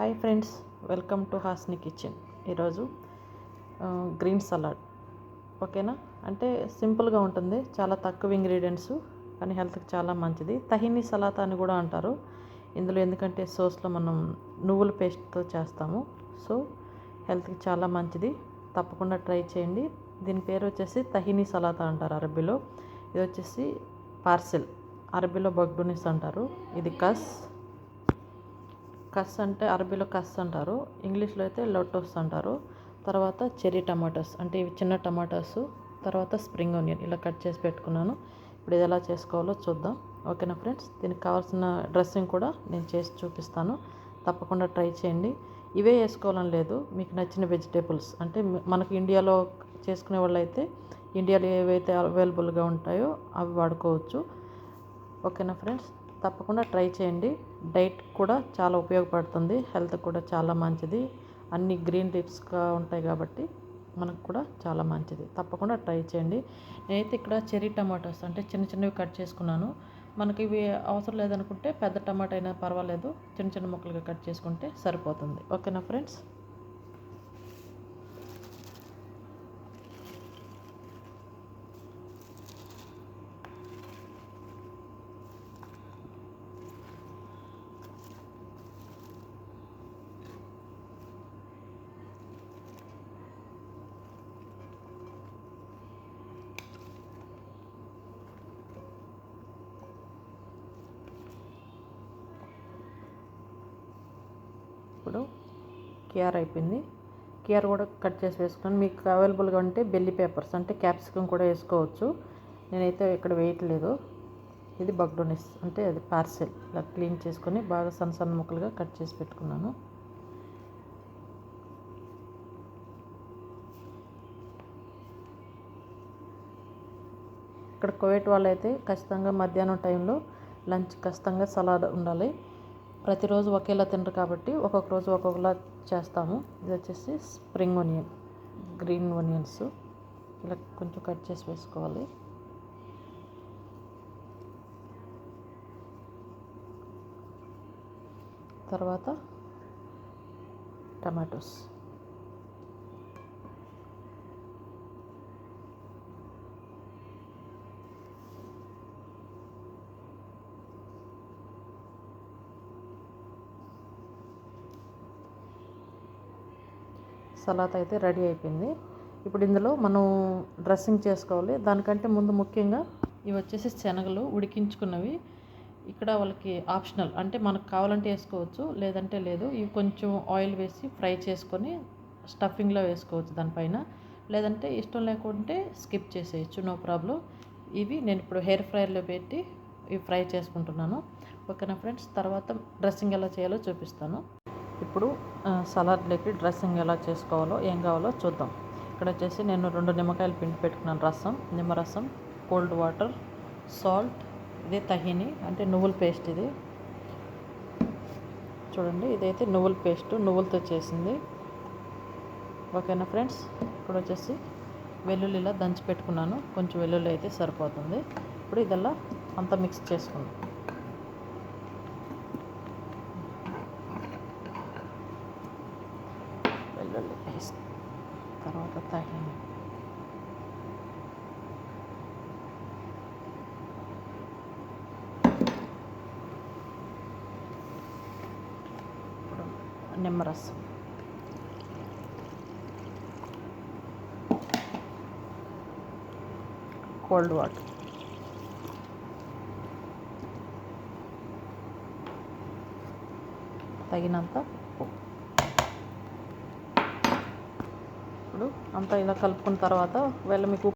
Hi friends welcome to Hasni kitchen. ఈరోజు green salad. ఓకేనా? అంటే సింపుల్గా ఉంటుంది చాలా తక్కువ ఇంగ్రీడియంట్స్ కానీ హెల్త్కి చాలా మంచిది. తహిని సలాతా అని కూడా అంటారు. ఇందులో ఎందుకంటే సోస్లో మనం నువ్వుల పేస్ట్తో చేస్తాము. సో హెల్త్కి చాలా మంచిది. తప్పకుండా ట్రై చేయండి. దీని పేరు వచ్చేసి తహిని సలాతా అంటారు అరబీలో ఇది వచ్చేసి పార్సెల్. అరబీలో బగ్డునిస్ అంటారు. ఇది కస్. కస్ అంటే అరబీలో కస్ అంటారు. ఇంగ్లీష్లో అయితే లొటోస్ అంటారు. తర్వాత చెర్రీ టమాటోస్ అంటే ఇవి చిన్న టమాటోస్ తర్వాత స్ప్రింగ్ ఆనియన్ ఇలా కట్ చేసి పెట్టుకున్నాను. ఇప్పుడు ఇది ఎలా చేసుకోవాలో చూద్దాం. ఓకేనా ఫ్రెండ్స్? దీనికి కావాల్సిన డ్రెస్సింగ్ కూడా నేను చేసి చూపిస్తాను. తప్పకుండా ట్రై చేయండి. ఇవే వేసుకోవాలని లేదు. మీకు నచ్చిన వెజిటేబుల్స్ అంటే మనకి ఇండియాలో చేసుకునే వాళ్ళు అయితే ఇండియాలో ఏవైతే అవైలబుల్గా ఉంటాయో అవి వాడుకోవచ్చు. ఓకేనా ఫ్రెండ్స్? తప్పకుండా ట్రై చేయండి. డైట్ కూడా చాలా ఉపయోగపడుతుంది. హెల్త్ కూడా చాలా మంచిది. అన్ని గ్రీన్ లీవ్స్గా ఉంటాయి కాబట్టి మనకు కూడా చాలా మంచిది. తప్పకుండా ట్రై చేయండి. నేనైతే ఇక్కడ చెర్రీ టమాటోస్ అంటే చిన్న చిన్నవి కట్ చేసుకున్నాను. మనకి ఇవి అవసరం లేదనుకుంటే పెద్ద టమాటా అయినా పర్వాలేదు. చిన్న చిన్న ముక్కలుగా కట్ చేసుకుంటే సరిపోతుంది. ఓకేనా ఫ్రెండ్స్? ఇప్పుడు కేఆర్ అయిపోయింది. కేఆర్ కూడా కట్ చేసి వేసుకున్నాను. మీకు అవైలబుల్గా ఉంటే బెల్లి పేపర్స్ అంటే క్యాప్సికమ్ కూడా వేసుకోవచ్చు. నేనైతే ఇక్కడ వేయట్లేదు. ఇది బగ్డోనిస్ అంటే అది పార్సెల్ ఇలా క్లీన్ చేసుకొని బాగా సన్న సన్న ముక్కలుగా కట్ చేసి పెట్టుకున్నాను. ఇక్కడ కోవిడ్ వాళ్ళు అయితే ఖచ్చితంగా మధ్యాహ్నం టైంలో లంచ్ ఖచ్చితంగా సలాడ్ ఉండాలి. ప్రతిరోజు ఒకేలా తినరు కాబట్టి ఒక్కొక్క రోజు ఒక్కొక్కలా చేస్తాము. ఇది వచ్చేసి స్ప్రింగ్ ఒనియన్ గ్రీన్ ఒనియన్స్ ఇలా కొంచెం కట్ చేసి వేసుకోవాలి. తర్వాత టమాటోస్. సలాత్ అయితే రెడీ అయిపోయింది. ఇప్పుడు ఇందులో మనం డ్రెస్సింగ్ చేసుకోవాలి. దానికంటే ముందు ముఖ్యంగా ఇవి వచ్చేసి శనగలు ఉడికించుకున్నవి. ఇక్కడ వాళ్ళకి ఆప్షనల్ అంటే మనకు కావాలంటే వేసుకోవచ్చు లేదంటే లేదు. ఇవి కొంచెం ఆయిల్ వేసి ఫ్రై చేసుకొని స్టఫింగ్లో వేసుకోవచ్చు దానిపైన. లేదంటే ఇష్టం లేకుంటే స్కిప్ చేసేయచ్చు నో ప్రాబ్లం. ఇవి నేను ఇప్పుడు హెయిర్ ఫ్రైయర్లో పెట్టి ఇవి ఫ్రై చేసుకుంటున్నాను. ఓకేనా ఫ్రెండ్స్? తర్వాత డ్రెస్సింగ్ ఎలా చేయాలో చూపిస్తాను. ఇప్పుడు సలాడ్లోకి డ్రెస్సింగ్ ఎలా చేసుకోవాలో ఏం కావాలో చూద్దాం. ఇక్కడ వచ్చేసి నేను రెండు నిమ్మకాయలు పిండి పెట్టుకున్నాను. రసం నిమ్మరసం కోల్డ్ వాటర్ సాల్ట్ ఇదే తహిని అంటే నువ్వుల పేస్ట్ ఇది. చూడండి ఇదైతే నువ్వుల పేస్ట్ నువ్వులతో చేసింది. ఓకేనా ఫ్రెండ్స్? ఇప్పుడు వచ్చేసి వెల్లుల్లి ఇలా దంచి పెట్టుకున్నాను. కొంచెం వెల్లుల్లి అయితే సరిపోతుంది. ఇప్పుడు ఇదల్లా అంతా మిక్స్ చేసుకుందాం వెల్లుల్లి పేస్ట్ తర్వాత తగిన ఇప్పుడు నిమ్మరసం. Cold water. తగినంత ఉప్పు. ఇప్పుడు అంతా ఇలా కలుపుకున్న తర్వాత ఒకవేళ మీకు